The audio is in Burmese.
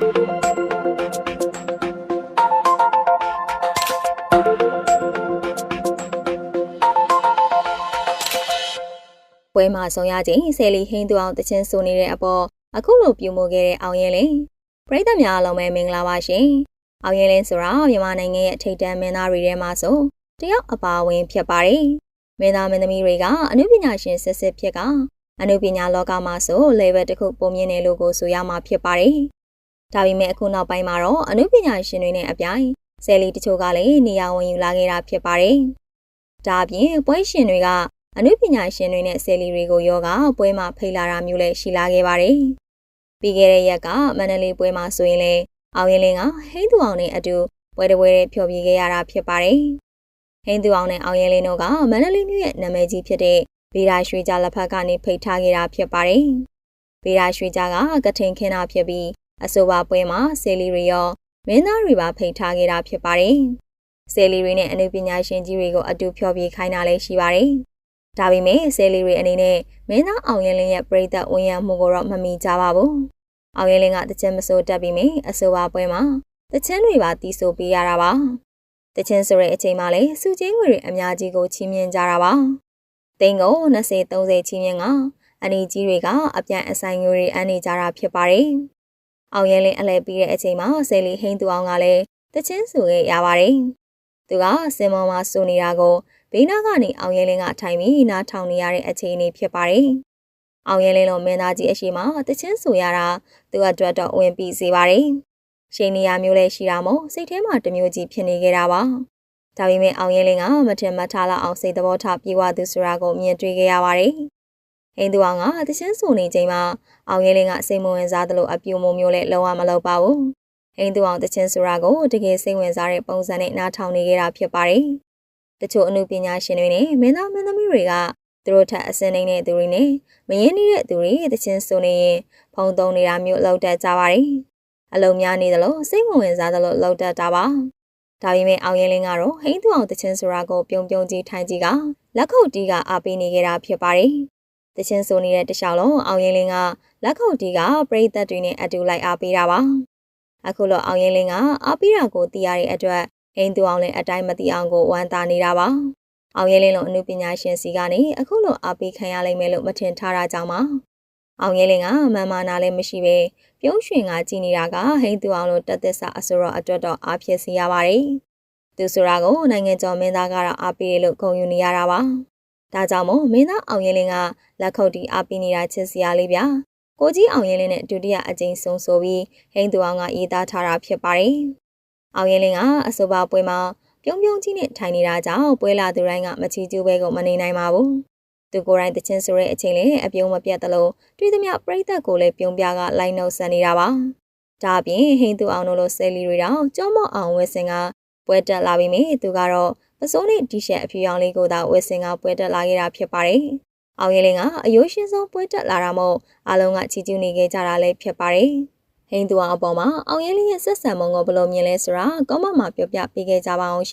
ပွဲမှာဆောင်ရခြင်းဆယ်လီဟင်းသူအောင်တချင်းဆိုနေတဲ့အပေါ်အခုလိုပြုမှုခဲ့တဲ့အောင်ရဲလင်းပရိသတ်များအားလုံးပဲမင်္ဂလာပါရှင်အောင်ရဲလင်းဆိုတာမြန်မာနိုင်ငံရဲ့ထိပ်တန်းမင်းသားတွေထဲမှာဆိုတယောက်အပါအဝင်ဖြစ်ပါတယ်မင်းသားမင်းသမီးတွေကအနုပညာရှင်စစ်စစ်ဖြစ်ကအနုပညာလောကမှာဆို level တစ်ခုပုံမြင်တယ်လို့ကိုဆိုရမှာဖြစ်ပါတယ် ဒါပေမဲ့အခုနောက်ပိုင်းမှာတော့အနုပညာရှင်တွေနဲ့အပြိုင်ဆယ်လီတချို့ကလည်းနေရာဝင်ယူလာခဲ့တာဖြစ်ပါတယ်ဒါအပြင်ပွဲရှင်တွေကအနုပညာရှင်တွေနဲ့ဆယ်လီတွေကိုယောဂပွဲမှာဖိတ်လာတာမျိုးလည်းရှိလာခဲ့ပါတယ်။ပြီးခဲ့တဲ့ရက်ကမန္တလေးပွဲမှာဆိုရင်လည်းအောင်ရင်လင်းကဟိန်းသူအောင်နဲ့အတူပွဲတစ်ပွဲတွေဖျော်ဖြေခဲ့ရတာဖြစ်ပါတယ်။ဟိန်းသူအောင်နဲ့အောင်ရင်လင်းတို့ကမန္တလေးမြို့ရဲ့နာမည်ကြီးဖြစ်တဲ့ဗေဒာရွှေကြလက်ဖက်ကနေဖိတ်ထားခဲ့တာဖြစ်ပါတယ်။ဗေဒာရွှေကြကကထိန်ခင်းတာဖြစ်ပြီး အဆိုပါပွဲမှာဆယ်လီတွေရောမင်းသားတွေပါဖိတ်ထားခဲ့တာဖြစ်ပါတယ်။ဆယ်လီတွေနဲ့အနုပညာရှင်ကြီးတွေကိုအတူဖျော်ဖြေခိုင်းတာလည်းရှိပါတယ်။ဒါပေမဲ့ဆယ်လီတွေအနေနဲ့မင်းသားအောင်ရင်လင်းရဲ့ပြည်သက်ဝန်ရမှုကိုတော့မမီကြပါဘူး။အောင်ရင်လင်းကတချင်မစိုးတက်ပြီးမြအဆိုပါပွဲမှာတချင်တွေပါတီးဆိုပေးရတာပါ။တချင်ဆိုတဲ့အချိန်မှာလည်းစုချင်းငွေတွေအများကြီးကိုချီးမြှင့်ကြတာပါ။တိန်ကို20 30ချီးမြှင့်ကအနီကြီးတွေကအပြန်အဆိုင်ငွေတွေအန်းနေကြတာဖြစ်ပါတယ်။ အောင်ရင်လင်းအလဲပြီးတဲ့အချိန်မှာဆယ်လီဟိန်းသူအောင်ကလည်းတချင်ဆိုခဲ့ရပါတယ်။သူကစင်မောမှာစုနေတာကိုဘေးနားကနေအောင်ရဲလင်းကထိုင်ပြီးနားထောင်နေရတဲ့အခြေအနေဖြစ်ပါတယ်။အောင်ရဲလင်းလိုမင်းသားကြီးအရှိမတချင်းဆိုရတာသူ့အတွက်တော့ဝင်ပြီးစေပါတယ်။ရှိနေရမျိုးလည်းရှိတာမို့စိတ်ထဲမှာတမျိုးကြီးဖြစ်နေကြတာပါ။ဒါပေမဲ့အောင်ရဲလင်းကမထင်မှတ်ထားလောက်အောင်စိတ်သဘောထားပြေဝသူဆိုတာကိုမြင်တွေ့ခဲ့ရပါတယ်။ ဟိန္ဒူအောင်ကတချင်းဆိုနေချိန်မှာအောင်ရဲလင်းကစိတ်မဝင်စားသလိုအပြူမုံမျိုးနဲ့လုံးဝမလုပ်ပါဘူး။ဟိန္ဒူအောင်တချင်းဆိုတာကိုတကယ်စိတ်ဝင်စားတဲ့ပုံစံနဲ့နားထောင်နေကြတာဖြစ်ပါတယ်။တချို့အမှုပညာရှင်တွေနဲ့မင်းသားမင်းသမီးတွေကသူတို့ထက်အစင်းနေတဲ့သူတွေနဲ့မရင်းနေတဲ့သူတွေတချင်းဆိုနေရင်ဖုံသုံးနေတာမျိုးလောက်တတ်ကြပါတယ်။အလုံးများနေသလိုစိတ်မဝင်စားသလိုလောက်တတ်တာပါ။ဒါပေမဲ့အောင်ရင်လင်းကတော့ဟိန်းသူအောင်တချင်းဆိုတာကိုပြုံပြုံကြီးထိုင်ကြီးကလက်ခုပ်တီးကအားပေးနေကြတာဖြစ်ပါတယ်။ တချင်းဆိုနေတဲ့တခြားလုံးအောင်ရင်လင်းကလက်ခုပ်တီးကပရိသတ်တွေနဲ့အတူလိုက်အားပေးတာပါ။အခုလိုအောင်ရင်လင်းကအားပေးတာကိုသိရတဲ့အတွက်အိမ်သူအောင်လည်းအတိုင်းမသိအောင်ကိုဝမ်းသာနေတာပါ။အောင်ရဲလင်းလုံးအမှုပညာရှင်စီကနေအခုလိုအားပေးခံရလိမ့်မယ်လို့မထင်ထားတာကြောင့်ပါ။အောင်ရဲလင်းကမန်မာနာလည်းမရှိပဲပြုံးရွှင်ကကြည်နေတာကဟိန်းသူအောင်လို့တက်သက်စာအစိုးရအတွက်တော့အားဖြစ်စေရပါတယ်။သူဆိုတာကိုနိုင်ငံကျော်မင်းသားကတော့အားပေးတယ်လို့ဂုဏ်ယူနေရတာပါ။ ဒါကြောင့်မို့မင်းသားအောင်ရဲလင်းကလက်ခုပ်တီအားပေးနေတာချစ်စရာလေးဗျာ။ကိုကြီးအောင်ရဲလင်းနဲ့ဒုတိယအကြိမ်ဆုံးဆိုပြီးဟိန်းသူအောင်ကရေးသားထားတာဖြစ်ပါတယ်။အောင်ရင်လင်းကအဆိုပါပွဲမှာပြုံးပြုံးကြီးနဲ့ထိုင်နေတာကြောင့်ပွဲလာသူတိုင်းကမချီကျူးပဲကိုမနေနိုင်ပါဘူး။သူကိုယ်တိုင်တချင်းဆိုတဲ့အချိန်လေးအပြုံးမပြတ်သလိုတွေ့သမျှပြိသက်ကိုလည်းပြုံးပြကလိုက်နှုတ်ဆက်နေတာပါ။ဒါအပြင်ဟိန်းသူအောင်တို့လိုဆယ်လီတွေတောင်ကြောမော့အောင်ဝက်စင်ကပွဲတက်လာပြီးမြသူကတော့ ပစိုးနဲ့တီရှက်အဖြူရောင်လေးကိုသာဝက်စင်ကပွဲတက်လာခဲ့တာဖြစ်ပါတယ်။အောင်ရင်လင်းကအယိုးရှင်ဆုံးပွဲတက်လာတာမို့အားလုံးကချီကျူးနေခဲ့ကြတာလည်းဖြစ်ပါတယ်။ဟိန်းသူအောင်အပေါ်မှာအောင်ရဲလေးရဲ့ဆက်ဆံမုံကိုဘယ်လိုမြင်လဲဆိုတာကောမန့်မှာပြောပြပေးခဲ့ကြပါအောင်ရှင်